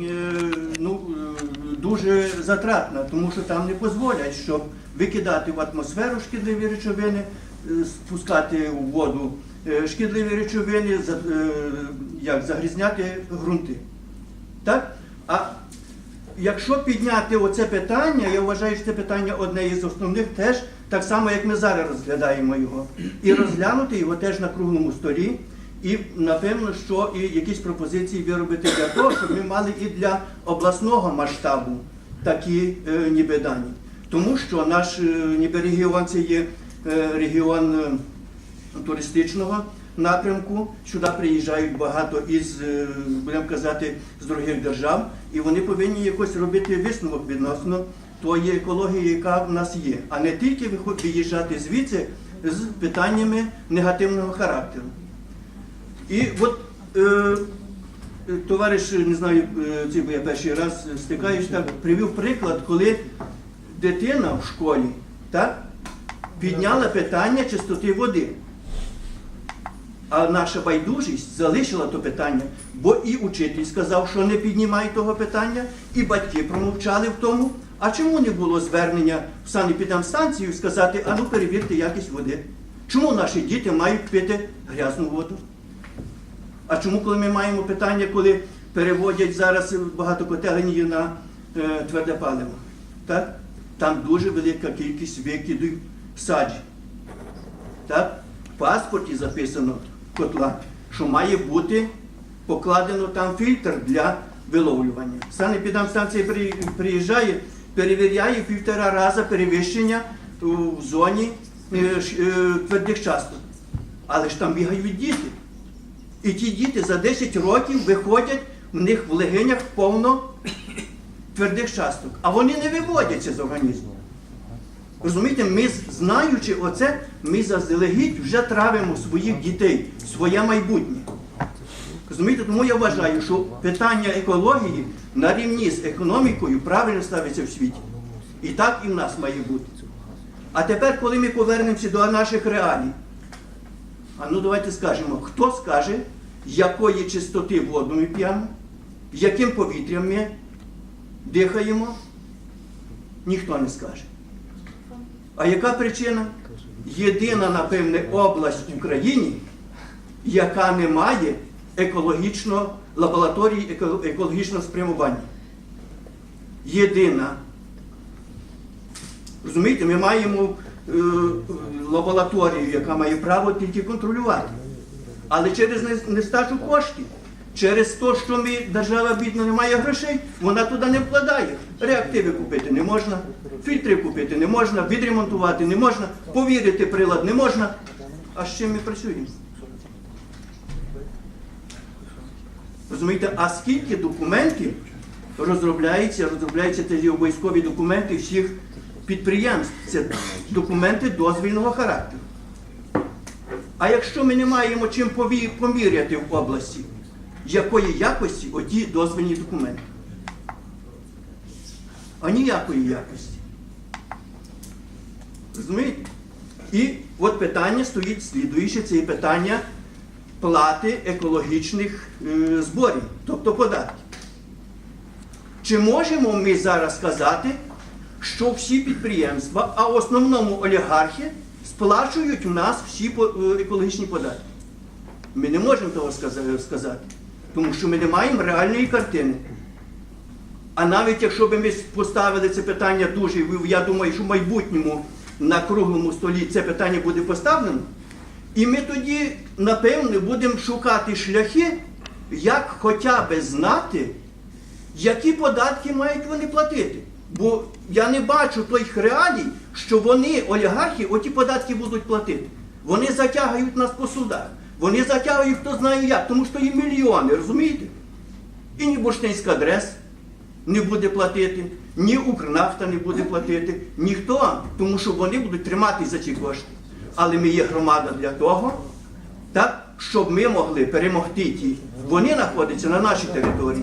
е, ну, е, дуже затратна, тому що там не дозволять, щоб викидати в атмосферу шкідливі речовини, е, спускати у воду шкідливі речовини, як загрізняти ґрунти. Так? А якщо підняти оце питання, я вважаю, що це питання одне із основних теж, так само, як ми зараз розглядаємо його. І розглянути його теж на круглому столі. І напевно, що і якісь пропозиції виробити для того, щоб ми мали і для обласного масштабу такі е, ніби дані. Тому що наш е, ніби регіон це є е, регіон е, туристичного напрямку. Сюди приїжджають багато із, е, будемо казати, з других держав, і вони повинні якось робити висновок відносно тої екології, яка в нас є, а не тільки виїжджати звідси з питаннями негативного характеру. І от е, товариш, не знаю, е, це бо я перший раз стикаюсь, так, привів приклад, коли дитина в школі так, підняла питання чистоти води. А наша байдужість залишила то питання, бо і учитель сказав, що не піднімай того питання, і батьки промовчали в тому. А чому не було звернення в санепідемстанцію сказати, а ну перевірте якість води? Чому наші діти мають пити грязну воду? А чому, коли ми маємо питання, коли переводять зараз багато котелень на е, тверде паливо? Так? Там дуже велика кількість викидів саджі. Так? В паспорті записано котла, що має бути покладено там фільтр для виловлювання. Санепідемстанція при- приїжджає, перевіряє півтора рази перевищення в зоні е, е, твердих часток. Але ж там бігають діти. І ті діти за 10 років виходять, в них в легенях повно твердих часток, а вони не виводяться з організму. Розумієте, ми, знаючи оце, ми заздалегідь вже травимо своїх дітей, своє майбутнє. Розумієте, тому я вважаю, що питання екології на рівні з економікою правильно ставиться в світі. І так і в нас має бути. А тепер, коли ми повернемося до наших реалій, а ну давайте скажемо, хто скаже, якої чистоти воду ми п'ємо, яким повітрям ми дихаємо, ніхто не скаже. А яка причина? Єдина, напевне, область в Україні, яка не має екологічно, лабораторії екологічного спрямування. Єдина. Розумієте, ми маємо лабораторію, яка має право тільки контролювати. Але через нестачу коштів, через те, що ми, держава бідна, не має грошей, вона туди не вкладає. Реактиви купити не можна, фільтри купити не можна, відремонтувати не можна, повірити прилад не можна. А з чим ми працюємо? Розумієте, а скільки документів розробляється, розробляються ті обов'язкові документи всіх підприємств. Це документи дозвільного характеру. А якщо ми не маємо чим поміряти в області, якої якості оті дозвільні документи? А ніякої якості. Розумієте? І от питання стоїть слідуюче, це є питання плати екологічних е, зборів, тобто податків. Чи можемо ми зараз сказати, що всі підприємства, а в основному олігархи, сплачують в нас всі е, екологічні податки? Ми не можемо того сказати, тому що ми не маємо реальної картини. А навіть якщо б ми поставили це питання дуже, я думаю, що в майбутньому на круглому столі це питання буде поставлено, і ми тоді, напевне, будемо шукати шляхи, як хоча б знати, які податки мають вони платити. Бо я не бачу тих реалій, що вони, олігархи, оті податки будуть платити. Вони затягують нас по судах. Вони затягують хто знає як, тому що є мільйони, розумієте? І ні Бурштинська адрес не буде платити, ні Укрнафта не буде платити, ніхто, тому що вони будуть триматись за ці кошти. Але ми є громада для того, так, щоб ми могли перемогти ті. Вони знаходяться на нашій території.